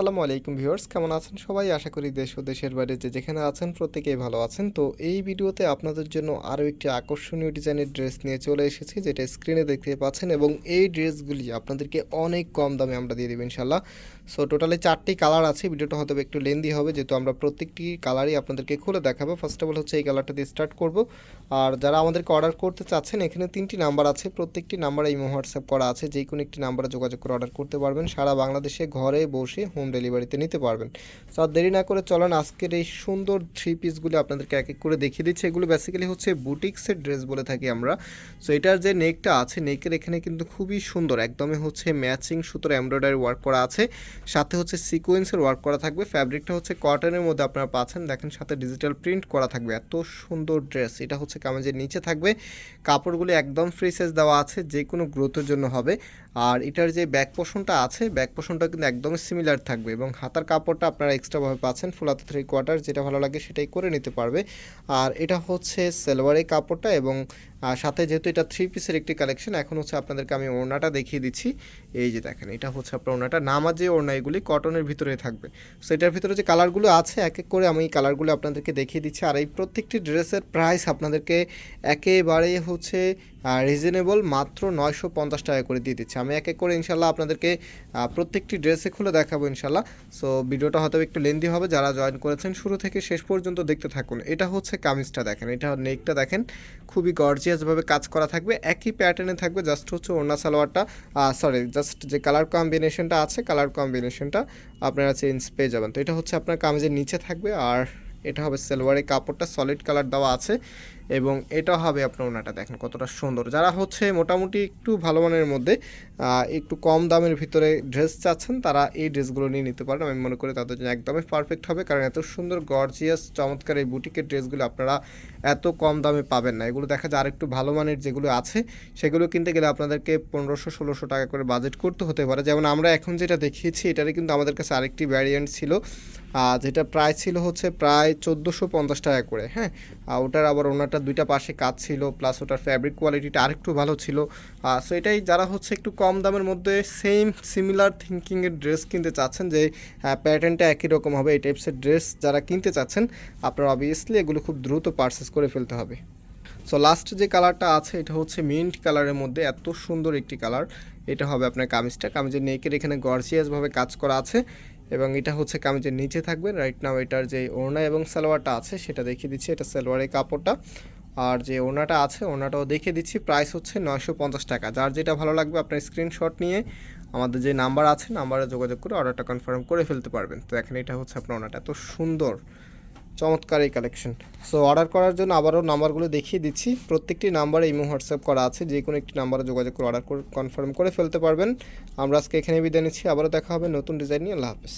আসসালামু আলাইকুম ভিউয়ার্স, কেমন আছেন সবাই? আশা করি দেশ ও দেশের বাইরে যে যেখানে আছেন প্রত্যেকেই ভালো আছেন। তো এই ভিডিওতে আপনাদের জন্য আরও একটি আকর্ষণীয় ডিজাইনের ড্রেস নিয়ে চলে এসেছি, যেটা স্ক্রিনে দেখতে পাচ্ছেন এবং এই ড্রেসগুলি আপনাদেরকে অনেক কম দামে আমরা দিয়ে দেবো ইনশাল্লাহ সো টোটালি চারটি কালার আছে, ভিডিওটা হয়তো একটু লেন্দি হবে, যেহেতু আমরা প্রত্যেকটি কালারই আপনাদেরকে খুলে দেখাবো। ফার্স্ট অফ অল হচ্ছে এই কালারটা দিয়ে স্টার্ট করব। আর যারা আমাদেরকে অর্ডার করতে চাচ্ছেন, এখানে তিনটি নাম্বার আছে, প্রত্যেকটি নাম্বারে ইমো হোয়াটসঅ্যাপ করা আছে যে কোনো একটি নাম্বারে যোগাযোগ করে অর্ডার করতে পারবেন। সারা বাংলাদেশে ঘরে বসে হোম ডেলিভারিতে নিতে পারবেন। সো আর দেরি না করে চলেন, আজকের এই সুন্দর থ্রি পিসগুলি আপনাদেরকে এক এক করে দেখিয়ে দিচ্ছি। এগুলো বেসিক্যালি হচ্ছে বুটিক্সের ড্রেস বলে থাকি আমরা। সো এটার যে নেকটা আছে নেকের এখানে কিন্তু খুবই সুন্দর। একদমই হচ্ছে ম্যাচিং সুতোর এমব্রয়ডারি ওয়ার্ক করা আছে। সাথে হচ্ছে সিকোয়েন্সের ওয়ার্ক করা থাকবে। ফ্যাব্রিকটা হচ্ছে কটনের মধ্যে আপনারা পাচ্ছেন। দেখেন, সাথে ডিজিটাল প্রিন্ট করা থাকবে। এত সুন্দর ড্রেস এটা হচ্ছে কামেজের নিচে থাকবে। কাপড়গুলো একদম ফ্রি সাইজ দেওয়া আছে, যে কোনো গ্রোথের জন্য হবে। আর এটার যে ব্যাক পোষণটা আছে ব্যাক পোষণটা কিন্তু একদমই সিমিলার থাকবে। এবং হাতার কাপড়টা আপনারা এক্সট্রাভাবে পাচ্ছেন ফুল হাতা থ্রি কোয়ার্টার যেটা ভালো লাগে সেটাই করে নিতে পারবে। আর এটা হচ্ছে সেলোয়ারের কাপড়টা এবং আর সাথে যেহেতু এটা থ্রি পিসের একটি কালেকশন এখন হচ্ছে আপনাদেরকে আমি ওড়নাটা দেখিয়ে দিচ্ছি। এই যে দেখেন, এটা হচ্ছে আপনার ওড়নাটা। নামা যে ওড়না এগুলি কটনের ভিতরে থাকবে। সো এটার ভিতরে যে কালারগুলো আছে, এক এক করে আমি এই কালারগুলো আপনাদেরকে দেখিয়ে দিচ্ছি। আর এই প্রত্যেকটি ড্রেসের প্রাইস আপনাদেরকে একেবারে হচ্ছে রিজনেবল মাত্র নয়শো পঞ্চাশ টাকা করে দিয়ে দিচ্ছি। আমি এক এক করে ইনশাল্লাহ আপনাদেরকে প্রত্যেকটি ড্রেসে খুলে দেখাবো ইনশাল্লাহ। সো ভিডিওটা হয়তো একটু লেন্দি হবে। যারা জয়েন করেছেন, শুরু থেকে শেষ পর্যন্ত দেখতে থাকুন। এটা হচ্ছে কামিজটা দেখেন। এটা নেকটা দেখেন। খুবই গর্জিয়াসভাবে কাজ করা থাকবে, একই প্যাটার্নে থাকবে জাস্ট হচ্ছে ওড়না সালোয়ারটা সরি জাস্ট যে কালার কম্বিনেশনটা আছে কালার কম্বিনেশনটা আপনারা চেঞ্জ পেয়ে যাবেন। তো এটা হচ্ছে আপনার কামিজের নিচে থাকবে, আর এটা হবে সালোয়ারের কাপড়টা সলিড কালার দেওয়া আছে। এবং এটা হবে আপনার ওনাটা, দেখেন কতটা সুন্দর। যারা হচ্ছে মোটামুটি একটু ভালো মানের মধ্যে একটু কম দামের ভিতরে ড্রেস চাচ্ছেন, তারা এই ড্রেসগুলো নিয়ে নিতে পারেন। আমি মনে করি তাদের জন্য একদমই পারফেক্ট হবে, কারণ এত সুন্দর গর্জিয়াস চমৎকার এই বুটিকের ড্রেসগুলো আপনারা এত কম দামে পাবেন না। এগুলো দেখা যায় আরেকটু ভালো মানের যেগুলো আছে, সেগুলো কিনতে গেলে আপনাদেরকে পনেরোশো, ষোলোশো টাকা করে বাজেট করতে হতে পারে। যেমন আমরা এখন যেটা দেখিয়েছি, এটারই কিন্তু আমাদের কাছে আরেকটি ভ্যারিয়েন্ট ছিল যেটা প্রায় ছিল হচ্ছে প্রায় চোদ্দোশো পঞ্চাশ টাকা করে হ্যাঁ? ওটার আবার ওনারটা দুইটা পাশে কাজ ছিল প্লাস ওটার ফ্যাব্রিক কোয়ালিটিটা আরেকটু ভালো ছিল। সো এটাই যারা হচ্ছে একটু কম দামের মধ্যে সেম সিমিলার থিঙ্কিংয়ের ড্রেস কিনতে চাচ্ছেন যে প্যাটার্নটা একই রকম হবে, এই টাইপসের ড্রেস যারা কিনতে চাচ্ছেন, আপনারা অবভিয়াসলি এগুলো খুব দ্রুত পারচেস করে ফেলতে হবে। সো লাস্ট যে কালারটা আছে, এটা হচ্ছে মিন্ট কালারের মধ্যে এত সুন্দর একটি কালার এটা হবে আপনার কামিজটা। কামিজের নেকের এখানে গর্জিয়াসভাবে কাজ করা আছে। এবং এটা হচ্ছে কামিজের নিচে থাকবে। রাইট নাও এটার যে ওড়না এবং সালোয়ারটা আছে, সেটা দেখিয়ে দিচ্ছি। এটা সালোয়ারের কাপড়টা। আর যে ওড়নাটা আছে, ওড়নাটাও দেখিয়ে দিচ্ছি। প্রাইস হচ্ছে নয়শো পঞ্চাশ টাকা। যার যেটা ভালো লাগবে, আপনার স্ক্রিনশট নিয়ে আমাদের যে নাম্বার আছে নাম্বারে যোগাযোগ করে অর্ডারটা কনফার্ম করে ফেলতে পারবেন। তো দেখেন, এটা হচ্ছে আপনার ওনাটা এত সুন্দর। চমৎকার এই কালেকশন সো অর্ডার করার জন্য আবারও নাম্বারগুলো দেখিয়ে দিচ্ছি। প্রত্যেকটি নাম্বারে ইমো, হোয়াটসঅ্যাপ করা আছে। যে কোনো একটি নাম্বারে যোগাযোগ করে অর্ডার কনফার্ম করে ফেলতে পারবেন। আমরা আজকে এখানে বিদায় নিচ্ছি। আবারও দেখা হবে নতুন ডিজাইন নিয়ে। আল্লাহ হাফেজ।